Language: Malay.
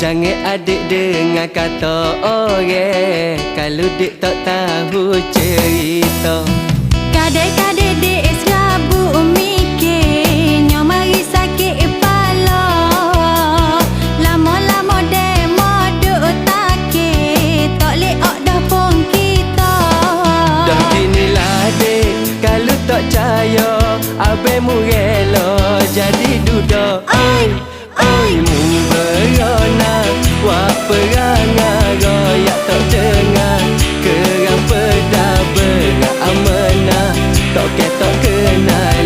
Jangan adik dengar kata orang Kalau dek tak tahu cerita. Kadek-kadek dek serabu mikir Nyo mari sakit kepala. Lama-lama dek moduk takit Tak leok dah pun kita. Dah kinilah dek Kalau tak percaya Abang mu rela Jadi duda. Oi, oi. Mu 溶けとくない